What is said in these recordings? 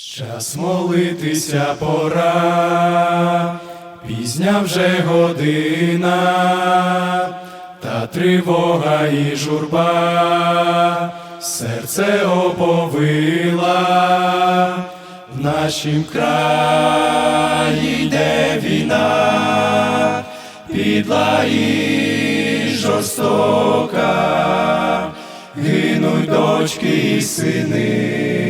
Час молитися пора, пізня вже година, та тривога і журба, серце оповила, в нашім краї йде війна, підла і жорстока, гинуть дочки і сини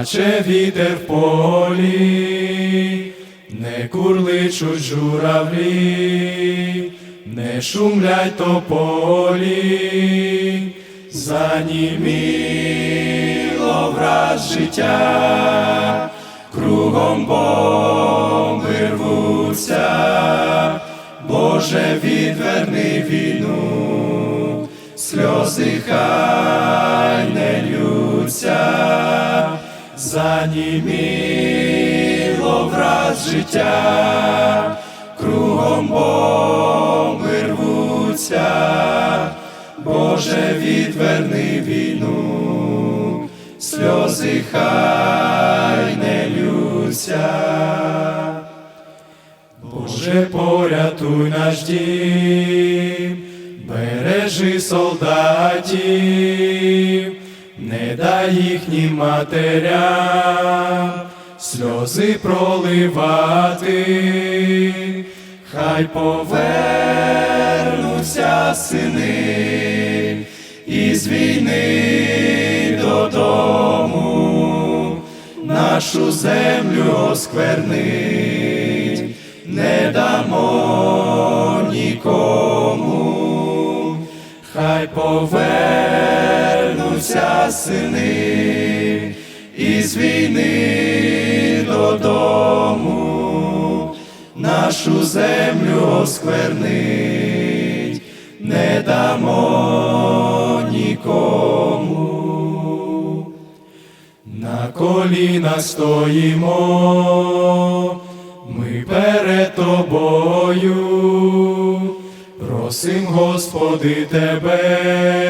плаче вітер в полі, не курличуть журавлі, не шумлять тополі, заніміло враз життя, кругом бомби рвуться, Боже, відверни війну, сльози хай не лються, заніміло враз життя, кругом бомби рвуться, Боже, відверни війну, сльози хай не лються. Боже, порятуй наш дім, бережи солдатів, не дай їхнім матерям сльози проливати, хай повернуться сини із війни додому, нашу землю осквернить, не дамо нікому, хай повернуться сини із війни додому, нашу землю осквернить, не дамо нікому. На колінах стоїмо, ми перед тобою, просим, Господи, Тебе,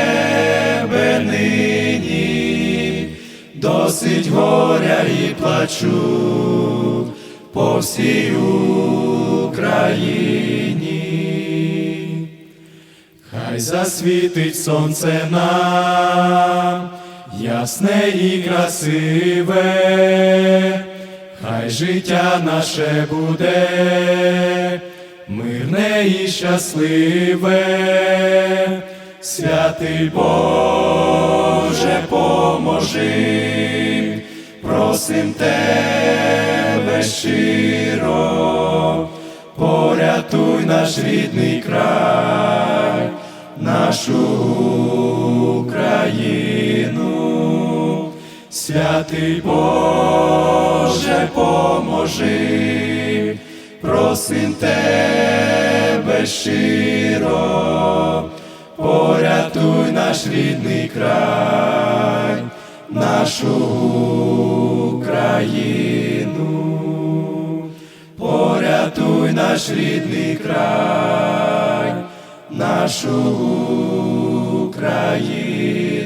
нині, досить горя і плачу по всій Україні. Хай засвітить сонце нам, ясне і красиве, хай життя наше буде, мирне і щасливе, святий Боже, поможи, просим тебе щиро, порятуй наш рідний край, нашу Україну, святий Боже, поможи, просим тебе щиро, порятуй наш рідний край, нашу Україну порятуй наш рідний край, нашу Україну.